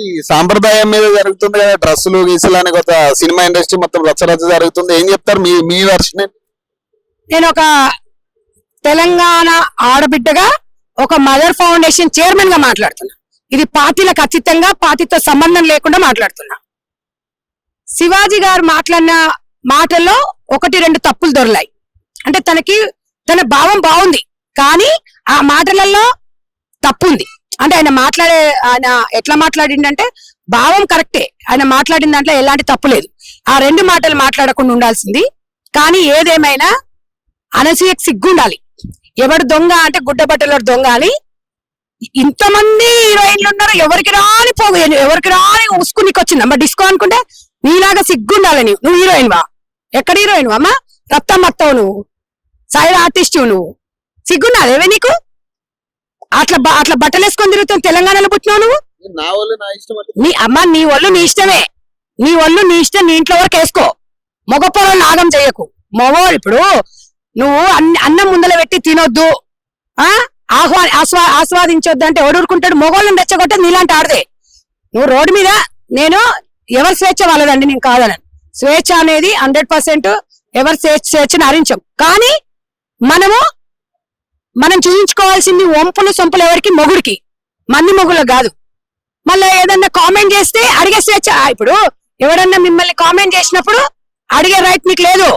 ఈ సాంప్రదాయం మీద జరుగుతుంది కదా డ్రెస్సులు గీసులు అని కొత్త సినిమా ఇండస్ట్రీ మొత్తం రచ్చ రచ్చ జరుగుతుంది. ఏం చెప్తారు మీ మీ వర్షన్ నేను ఒక తెలంగాణ ఆడబిడ్డగా ఒక మదర్ ఫౌండేషన్ చైర్మన్గా మాట్లాడుతున్నా. ఇది పార్టీలకు ఖచ్చితంగా పార్టీతో సంబంధం లేకుండా మాట్లాడుతున్నా. శివాజీ గారు మాట్లాడిన మాటల్లో ఒకటి రెండు తప్పులు దొరలాయి. అంటే తనకి తన భావం బాగుంది. కానీ ఆ మాటలలో తప్పు ఉంది అంటే ఆయన మాట్లాడే ఆయన ఎట్లా మాట్లాడిండంటే భావం కరెక్టే. ఆయన మాట్లాడిన దాంట్లో ఎలాంటి తప్పు లేదు. ఆ రెండు మాటలు మాట్లాడకుండా ఉండాల్సింది. కానీ ఏదేమైనా అనసూయకు సిగ్గుండాలి. ఎవడు దొంగ అంటే గుడ్డబట్టలో దొంగ అని. ఇంతమంది హీరోయిన్లు ఉన్నారు ఎవరికి రాని పోగు ఎవరికి రాని ఉసుకునికి వచ్చింది. అమ్మ డిస్కో అనుకుంటే నీలాగా సిగ్గుండాలి నీవు. నువ్వు హీరోయిన్ వా. ఎక్కడ హీరోయిన్ అమ్మ? రక్తం మత్తవు నువ్వు. సైడ్ ఆర్టిస్ట్ నువ్వు. సిగ్గున్నాదేవే నీకు? అట్లా అట్లా బట్టలు వేసుకొని తిరుగుతావు తెలంగాణలో పుట్టినావు నువ్వు? నా అమ్మ నీ ఒళ్ళు నీ ఇష్టమే. నీ ఒళ్ళు నీ ఇష్టం నీ ఇంట్లో వరకు వేసుకో. మగ పొలం నాగం చెయ్యకు మగ ఇప్పుడు నువ్వు అన్ని అన్నం ముందల పెట్టి తినొద్దు. ఆ? ఆహ్వా ఆస్వా ఆస్వాదించొద్దు అంటే ఎవడుకుంటాడు మొగోళ్ళని రెచ్చగొట్టే నీలాంటి ఆడదే. నువ్వు రోడ్డు మీద నేను ఎవరి స్వేచ్ఛ వాళ్ళదండి నేను కాదనను. స్వేచ్ఛ అనేది హండ్రెడ్ పర్సెంట్ ఎవరి స్వేచ్ఛ స్వేచ్ఛను హరించం. కానీ మనము మనం చూపించుకోవాల్సింది వంపులు సొంపులు ఎవరికి? మొగుడికి. మంది మొగులకు కాదు. మళ్ళీ ఏదన్నా కామెంట్ చేస్తే అడిగే స్వేచ్ఛ ఆ, ఇప్పుడు ఎవడన్నా మిమ్మల్ని కామెంట్ చేసినప్పుడు అడిగే రైట్ మీకు లేదు.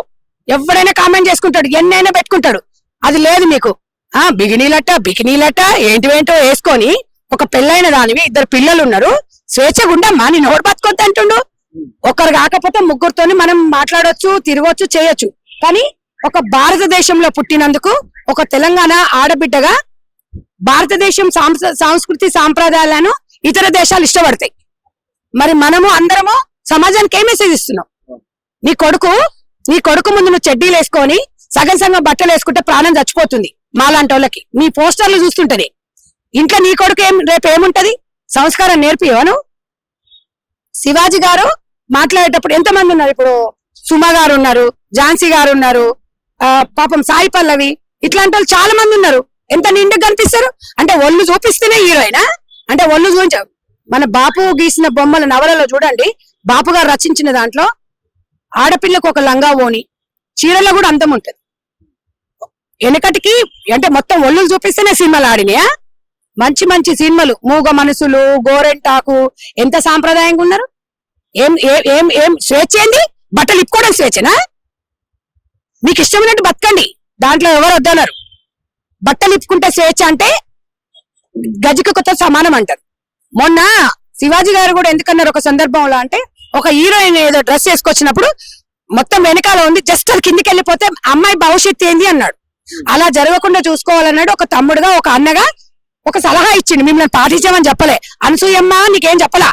ఎవడైనా కామెంట్ చేసుకుంటాడు. ఎన్నైనా పెట్టుకుంటాడు. అది లేదు మీకు. ఆ బిగినీలట బికినీలట ఏంటివేంటో వేసుకొని ఒక పెళ్ళైన దానివి ఇద్దరు పిల్లలు ఉన్నారు స్వేచ్ఛగా ఉండమ్మా నేను ఎవడు బతుకొద్దు అంటుండు ఒకరు కాకపోతే ముగ్గురుతోని మనం మాట్లాడొచ్చు తిరగొచ్చు చేయొచ్చు. కానీ ఒక భారతదేశంలో పుట్టినందుకు ఒక తెలంగాణ ఆడబిడ్డగా భారతదేశం సాంస్కృతి సాంప్రదాయాలను ఇతర దేశాలు ఇష్టపడతాయి. మరి మనము అందరము సమాజానికి ఏ మెసేజ్ ఇస్తున్నాం? నీ కొడుకు నీ కొడుకు ముందు నువ్వు చెడ్డీలు వేసుకొని సగం సగం బట్టలు వేసుకుంటే ప్రాణం చచ్చిపోతుంది మాలాంటి వాళ్ళకి. నీ పోస్టర్లు చూస్తుంటది. ఇంట్లో నీ కొడుకు ఏం రేపు ఏముంటది? సంస్కారం నేర్పివను శివాజీ గారు మాట్లాడేటప్పుడు ఎంతమంది ఉన్నారు ఇప్పుడు? సుమ గారు ఉన్నారు ఝాన్సీ గారు ఉన్నారు పాపం సాయి పల్లవి ఇట్లాంటి వాళ్ళు చాలా మంది ఉన్నారు. ఎంత నిండుగా కనిపిస్తారు? అంటే ఒళ్ళు చూపిస్తేనే హీరోయినా? అంటే ఒళ్ళు చూపించ మన బాపు గీసిన బొమ్మల నవలలో చూడండి. బాపు గారు రచించిన దాంట్లో ఆడపిల్లకు ఒక లంగా ఓని చీరలో కూడా అందం ఉంటుంది. వెనకటికి అంటే మొత్తం ఒళ్ళు చూపిస్తేనే సినిమాలు ఆడినాయా? మంచి మంచి సినిమాలు. మూగ మనసులు గోరెంటాకు ఎంత సాంప్రదాయంగా ఉన్నారు? ఏం ఏం ఏం ఏం స్వేచ్ఛ ఏంది? బట్టలు ఇప్పుకోవడం స్వేచ్ఛనా? మీకు ఇష్టమైనట్టు బతకండి. దాంట్లో ఎవరు వద్దన్నారు? బట్టలు ఇప్పుకుంటే స్వేచ్ఛ అంటే గజిక కొత్త సమానం అంటారు. మొన్న శివాజీ గారు కూడా ఎందుకన్నారు ఒక సందర్భంలో అంటే ఒక హీరోయిన్ ఏదో డ్రెస్ వేసుకొచ్చినప్పుడు మొత్తం వెనకాల ఉంది జస్ట్ అది కిందికి వెళ్ళిపోతే అమ్మాయి భవిష్యత్తు ఏంది అన్నాడు. అలా జరగకుండా చూసుకోవాలన్నాడు ఒక తమ్ముడుగా ఒక అన్నగా ఒక సలహా ఇచ్చిండు. మిమ్మల్ని పాటించామని చెప్పలే. అనసూయమ్మ నీకేం చెప్పలా?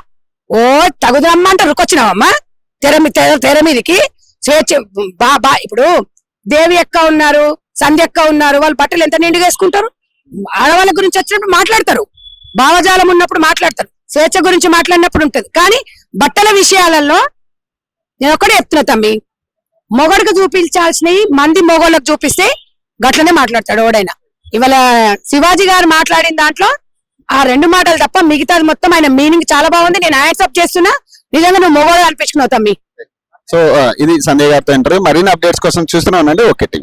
ఓ తగుదమ్మ అంటే రుకొచ్చినావమ్మా. తెర తెర తెర మీదకి స్వేచ్ఛ బా బా ఇప్పుడు దేవి ఎక్క ఉన్నారు సంధ్య ఎక్క ఉన్నారు వాళ్ళు బట్టలు ఎంత నిండుగా వేసుకుంటారు? ఆడవాళ్ళ గురించి వచ్చినప్పుడు మాట్లాడతారు. భావజాలం ఉన్నప్పుడు మాట్లాడతారు. స్వేచ్ఛ గురించి మాట్లాడినప్పుడు ఉంటుంది. కానీ బట్టల విషయాలలో నేను ఒకటే చెప్తున్నా తమ్మి. మొగడికి చూపించాల్సినవి మంది మొగోళ్ళకి చూపిస్తే గట్లనే మాట్లాడతాడు ఎవడైనా. ఇవాళ శివాజీ గారు మాట్లాడిన దాంట్లో ఆ రెండు మాటలు తప్ప మిగతాది మొత్తం ఆయన మీనింగ్ చాలా బాగుంది. నేను యాక్సెప్ట్ చేస్తున్నా. నిజంగా నువ్వు మొగోడు అనిపించుకున్నావు తమ్మి. సో uh, ఇది సంజయ్ గారితో ఇంటర్వ్యూ మరిన్ని అప్డేట్స్ కోసం చూస్తూనే ఉండండి. Okay TV